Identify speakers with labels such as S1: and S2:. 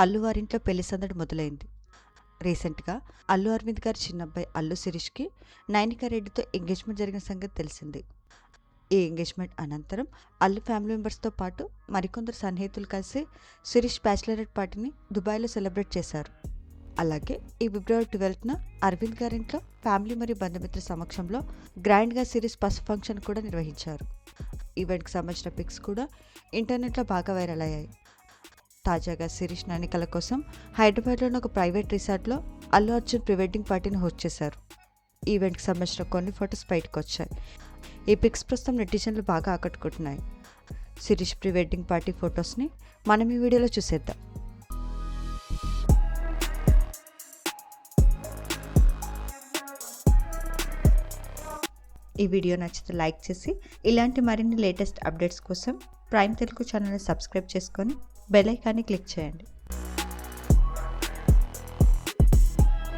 S1: అల్లు వారింట్లో పెళ్ళి సందడి మొదలైంది. రీసెంట్గా అల్లు అరవింద్ గారి చిన్నబ్బాయి అల్లు శిరీష్కి నైనికా రెడ్డితో ఎంగేజ్మెంట్ జరిగిన సంగతి తెలిసింది. ఈ ఎంగేజ్మెంట్ అనంతరం అల్లు ఫ్యామిలీ మెంబర్స్తో పాటు మరికొందరు సన్నిహితులు కలిసి శిరీష్ బ్యాచిలరేట్ పార్టీని దుబాయ్లో సెలబ్రేట్ చేశారు. అలాగే ఈ ఫిబ్రవరి ట్వెల్త్న అరవింద్ గారింట్లో ఫ్యామిలీ మరియు బంధుమిత్ర సమక్షంలో గ్రాండ్గా సిరీస్ పసుపు ఫంక్షన్ కూడా నిర్వహించారు. ఈవెంట్కి సంబంధించిన పిక్స్ కూడా ఇంటర్నెట్లో బాగా వైరల్ అయ్యాయి. తాజాగా శిరీష్ నానికల కోసం హైదరాబాద్లోని ఒక ప్రైవేట్ రిసార్ట్లో అల్లు అర్జున్ ప్రీ వెడ్డింగ్ పార్టీని హోస్ట్ చేశారు. ఈవెంట్కి సంబంధించిన కొన్ని ఫొటోస్ బయటకు వచ్చాయి. ఈ పిక్స్ ప్రస్తుతం నెటిజన్లు బాగా ఆకట్టుకుంటున్నాయి. శిరీష్ ప్రీ వెడ్డింగ్ పార్టీ ఫొటోస్ని మనం ఈ వీడియోలో చూసేద్దాం. ఈ వీడియో నచ్చితే లైక్ చేసి ఇలాంటి మరిన్ని లేటెస్ట్ అప్డేట్స్ కోసం ప్రైమ్ తెలుగు ఛానల్ని సబ్స్క్రైబ్ చేసుకొని బెల్ ఐకాన్ని క్లిక్ చేయండి.